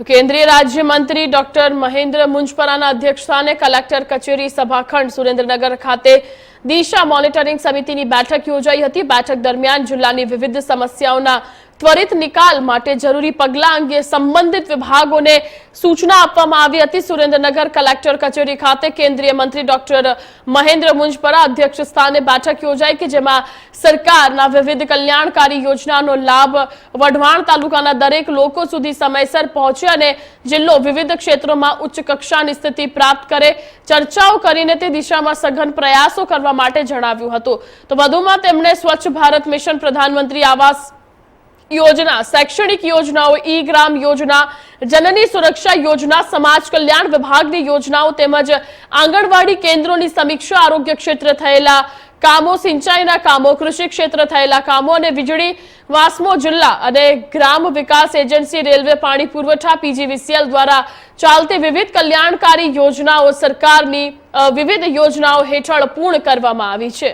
તો કેન્દ્રીય રાજ્યમંત્રી ડોક્ટર મહેન્દ્ર મુંજપરાના અધ્યક્ષસ્થાને કલેક્ટર કચેરી સભાખંડ સુરેન્દ્રનગર ખાતે દિશા મોનિટરિંગ સમિતિની બેઠક યોજાઈ હતી. બેઠક દરમિયાન જિલ્લાની વિવિધ સમસ્યાઓના ત્વરિત નિકાલ માટે જરૂરી પગલાં અંગે સંબંધિત વિભાગોને સૂચના આપવામાં આવી હતી. સુરેન્દ્રનગર કલેક્ટર કચેરી ખાતે કેન્દ્રીય મંત્રી ડોક્ટર મહેન્દ્ર મુંજપરા અધ્યક્ષ સ્થાને બેઠક યોજાઈ કે જેમાં સરકારના વિવિધ કલ્યાણકારી યોજનાનો લાભ વઢવાણ તાલુકાના દરેક લોકો સુધી સમયસર પહોંચે અને જિલ્લો વિવિધ ક્ષેત્રોમાં ઉચ્ચ કક્ષાની સ્થિતિ પ્રાપ્ત કરે. ચર્ચાઓ કરીને તે દિશામાં સઘન પ્રયાસો કરવા માટે જણાવ્યું હતું. તો વધુમાં તેમણે સ્વચ્છ ભારત મિશન પ્રધાનમંત્રી આવાસ યોજના, શૈક્ષણિક યોજનાઓ ઈ ગ્રામ યોજના, જનની સુરક્ષા યોજના, સમાજ કલ્યાણ વિભાગની યોજનાઓ તેમજ આંગણવાડી કેન્દ્રોની સમીક્ષા આરોગ્ય ક્ષેત્રે થયેલા કામો, સિંચાઈના કામો, કૃષિ ક્ષેત્ર થયેલા કામો અને વીજળી, વાસ્મો જિલ્લા અને ગ્રામ વિકાસ એજન્સી, રેલવે, પાણી પુરવઠા, પીજીવીસીએલ દ્વારા ચાલતી વિવિધ કલ્યાણકારી યોજનાઓ સરકારની વિવિધ યોજનાઓ હેઠળ પૂર્ણ કરવામાં આવી છે.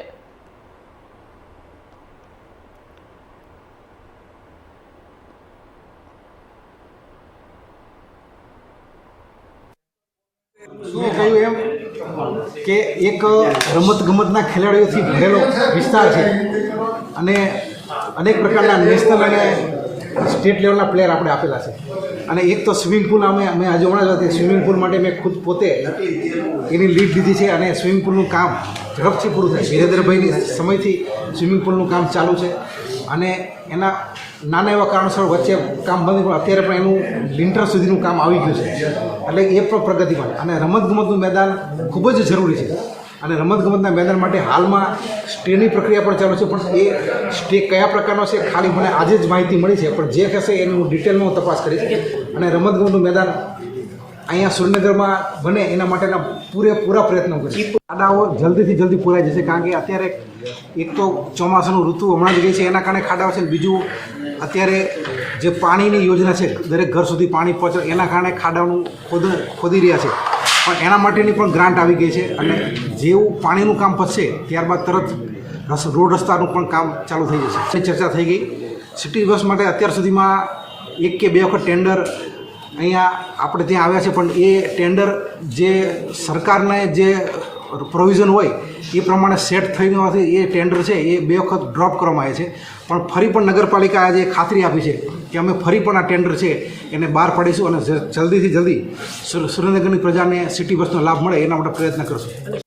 મેં કહ્યું એમ કે એક રમત ગમતના ખેલાડીઓથી ભરેલો વિસ્તાર છે. અને અનેક પ્રકારના નેશનલ અને સ્ટેટ લેવલના પ્લેયર આપણે આપેલા છે. અને એક તો સ્વિમિંગ પુલ અમે અમે આજે હમણાં હતી. સ્વિમિંગ પુલ માટે મેં ખુદ પોતે એની લીડ લીધી છે અને સ્વિમિંગ પુલનું કામ ઝડપથી પૂરું થાય. વિરેન્દ્રભાઈની સમયથી સ્વિમિંગ પુલનું કામ ચાલુ છે. અને એના નાના એવા કારણસર વચ્ચે કામ બંધ પણ અત્યારે પણ એનું લિન્ટર સુધીનું કામ આવી ગયું છે. એટલે એ પણ પ્રગતિ માટે. અને રમતગમતનું મેદાન ખૂબ જ જરૂરી છે. અને રમતગમતના મેદાન માટે હાલમાં સ્ટેની પ્રક્રિયા પણ ચાલુ છે. પણ એ સ્ટે કયા પ્રકારનો છે ખાલી મને આજે જ માહિતી મળી છે. પણ જે કહેશે એની હું ડિટેલમાં તપાસ કરીશ. અને રમતગમતનું મેદાન અહીંયા સુરેન્દ્રનગરમાં બને એના માટેના પૂરેપૂરા પ્રયત્નો કરીશ. ખાડાઓ જલ્દીથી જલ્દી પૂરાઈ જશે. કારણ કે અત્યારે એક તો ચોમાસાનું ઋતુ હમણાં જ ગઈ છે. એના કારણે ખાડાઓ છે. બીજું અત્યારે જે પાણીની યોજના છે, દરેક ઘર સુધી પાણી પહોંચે, એના કારણે ખાડાનું ખોદ, ખોદી રહ્યા છે. પણ એના માટેની પણ ગ્રાન્ટ આવી ગઈ છે અને જેવું પાણીનું કામ પતશે, ત્યારબાદ તરત રોડ રસ્તાનું પણ કામ ચાલુ થઈ જશે. ચર્ચા થઈ ગઈ. સિટી બસ માટે અત્યાર સુધીમાં એક કે બે વખત ટેન્ડર અહીંયા આપણે ત્યાં આવ્યા છે, પણ એ ટેન્ડર જે સરકારને જે પ્રોવિઝન હોય, એ પ્રમાણે સેટ થઈને હોવાથી એ ટેન્ડર છે, એ બે વખત ડ્રોપ કરવામાં આવે છે. પણ ફરી પણ નગરપાલિકા આજે ખાતરી આપી છે કે અમે ફરી પણ આ ટેન્ડર છે, એને બહાર પાડીશું અને જલ્દીથી જલ્દી સુર- સુરેન્દ્રનગરની પ્રજાને સિટી બસનો લાભ મળે એના માટે પ્રયત્ન કરશું.